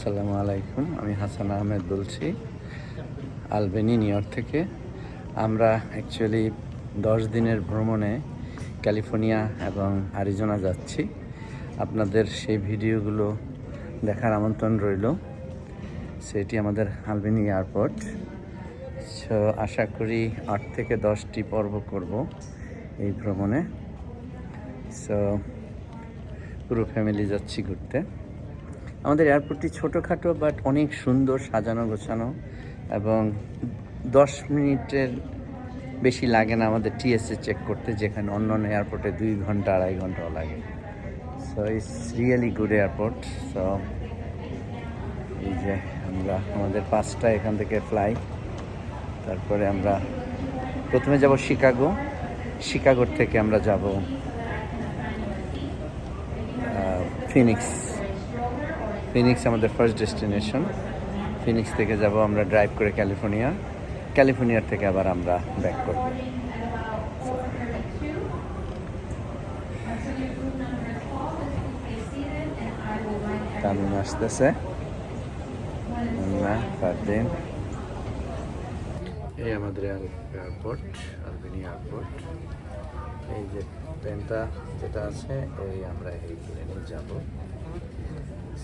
আসসালামু আলাইকুম, আমি হাসান আহমেদ বলছি, আলবেনি, নিউ ইয়র্ক থেকে। আমরা অ্যাকচুয়ালি দশ দিনের ভ্রমণে ক্যালিফোর্নিয়া এবং আরিজোনা যাচ্ছি। আপনাদের সেই ভিডিওগুলো দেখার আমন্ত্রণ রইল। সেটি আমাদের আলবেনি এয়ারপোর্ট। সো আশা করি আট থেকে দশটি পর্ব করব এই ভ্রমণে। সো পুরো ফ্যামিলি যাচ্ছি ঘুরতে। আমাদের এয়ারপোর্টটি ছোটোখাটো বাট অনেক সুন্দর সাজানো, গোছানো এবং দশ মিনিটের বেশি লাগে না আমাদের টিএসএ চেক করতে, যেখানে অন্য অন্য এয়ারপোর্টে দুই ঘণ্টা, আড়াই ঘন্টাও লাগে। So it's really good airport so এই যে আমরা, আমাদের পাঁচটা এখান থেকে ফ্লাই তারপরে আমরা প্রথমে যাব শিকাগো। শিকাগোর থেকে আমরা যাব ফিনিক্স ফিনিক্স আমাদের ফার্স্ট ডেস্টিনেশন ফিনিক্স থেকে যাব আমরা ড্রাইভ করে ক্যালিফোর্নিয়া ক্যালিফোর্নিয়ার থেকে আবার আমরা ব্যাক করব। তামিম আসতেছে। এই আমাদের এয়ারপোর্ট আলবেনি এয়ারপোর্ট এই যে প্লেনটা যেটা আছে, এই আমরা এই প্লেনে যাব।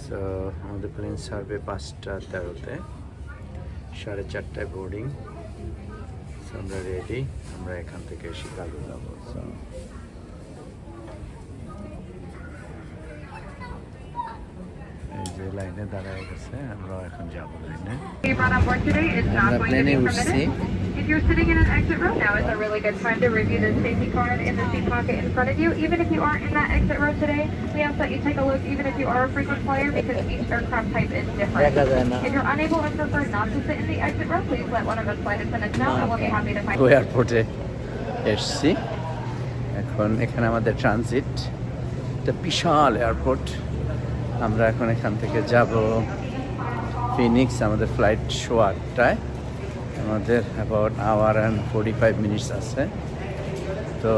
সো আমাদের প্লেন সার্ভে পাঁচটা তেরোতে, সাড়ে চারটায় বোর্ডিং আমরা রেডি আমরা এখান থেকে শিকাগো যাব। যে লাইনে দাঁড়ায় গেছে আমরা এখন যাব লাইনে you brought on board today is not আমরা going to প্লেনে be উঠছি permitted. If you're sitting in an exit row, now is a really good time to review the safety card in the seat pocket in front of you. Even if you aren't in that exit row today, we ask that you take a look, even if you are a frequent flyer, because each aircraft type is different. দেখা যায় না If you're unable or prefer not to sit in the exit row, please let one of us flight attendants know, and we'll be happy to find ও এয়ারপোর্টে এসছি এখন এখানে আমাদের transit একটা বিশাল airport আমরা এখন এখান থেকে যাব ফিনিক্স আমাদের ফ্লাইট শো আটটায়। আমাদের about hour and forty five minutes আছে। তো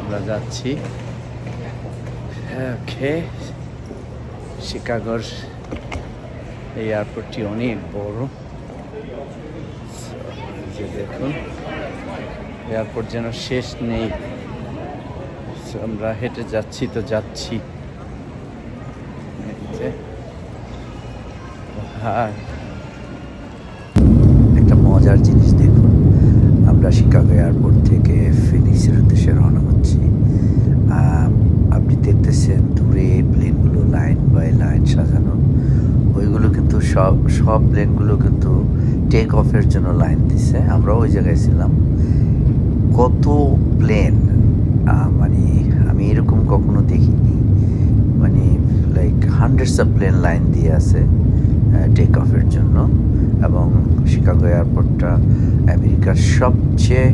আমরা যাচ্ছি। ওকে শিকাগোর এই এয়ারপোর্টটি অনেক বড়। যে দেখুন এয়ারপোর্ট যেন শেষ নেই। আমরা হেঁটে যাচ্ছি তো যাচ্ছি এই যে। হ্যাঁ একটা মজার জিনিস দেখুন। আমরা শিকাগো এয়ারপোর্ট থেকে ফিনিক্সের উদ্দেশ্যে রওনা হচ্ছি। আপনি দেখতেছেন দূরে প্লেনগুলো লাইন বাই লাইন সাজানো। ওইগুলো কিন্তু সব সব প্লেনগুলো কিন্তু টেক অফের জন্য লাইন দিছে। আমরাও ওই জায়গায় ছিলাম। কত প্লেন? মানে আমি এরকম কখনো দেখিনি। মানে like hundreds of plane line দিয়ে আছে। টেক অফের জন্য এবং শিকাগো এয়ারপোর্টটা আমেরিকার সবচেয়ে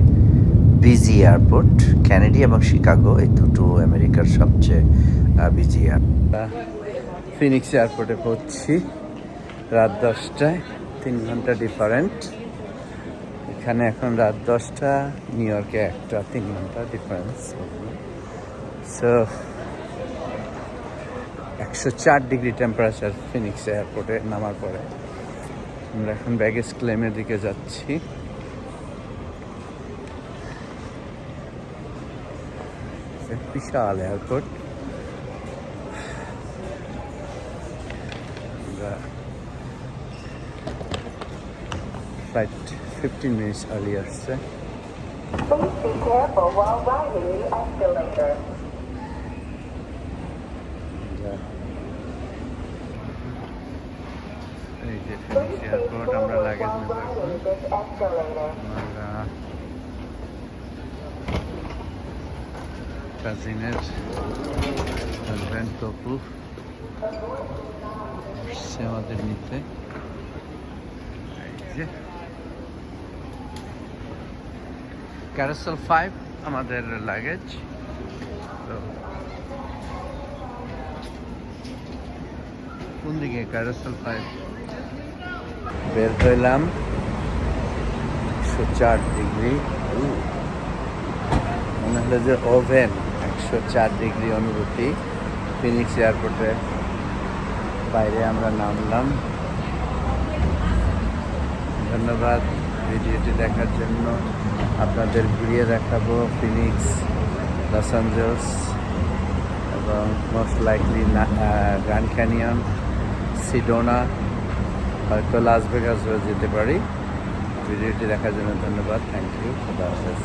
বিজি এয়ারপোর্ট ক্যানেডি এবং শিকাগো, এই দুটো আমেরিকার সবচেয়ে বিজি এয়ারপোর্ট ফিনিক্স এয়ারপোর্টে পড়ছি, রাত দশটায়, তিন ঘণ্টা ডিফারেন্ট এখানে এখন রাত দশটা, নিউ ইয়র্কে একটা, তিন ঘণ্টা ডিফারেন্স সো একশো চার ডিগ্রি টেম্পারেচার ফিনিক্স এয়ারপোর্টে নামার পরে। আমরা এখন ব্যাগেজ ক্লেমের দিকে যাচ্ছি। বিশাল airport flight fifteen minutes early আসছে। Please be careful while riding the escalator. আমরা এই যে Please ফিনিক্স stay এয়ারপোর্ট আমরা forward লাগেজ while নেব এখন riding this escalator. আমরা কাজিনের হাজব্যান্ড তপু আসছে আমাদের নিতে এই যে ক্যারাসেল ফাইভ আমাদের লাগেজ তো কোন দিকে ক্যারাসেল ফাইভ বের হইলাম। একশো চার ডিগ্রি। মনে হলো যে ওভেন, একশো চার ডিগ্রি অনুভূতি। ফিনিক্স এয়ারপোর্টে বাইরে আমরা নামলাম। ধন্যবাদ ভিডিওটি দেখার জন্য। আপনাদের ঘুরিয়ে দেখাবো ফিনিক্স, লস অ্যাঞ্জেলস এবং most likely Grand Canyon, Sedona. হয়তো লাস ভেগাসও যেতে পারি। ভিডিওটি দেখার জন্য ধন্যবাদ। থ্যাংক ইউ খুদা হাফেজ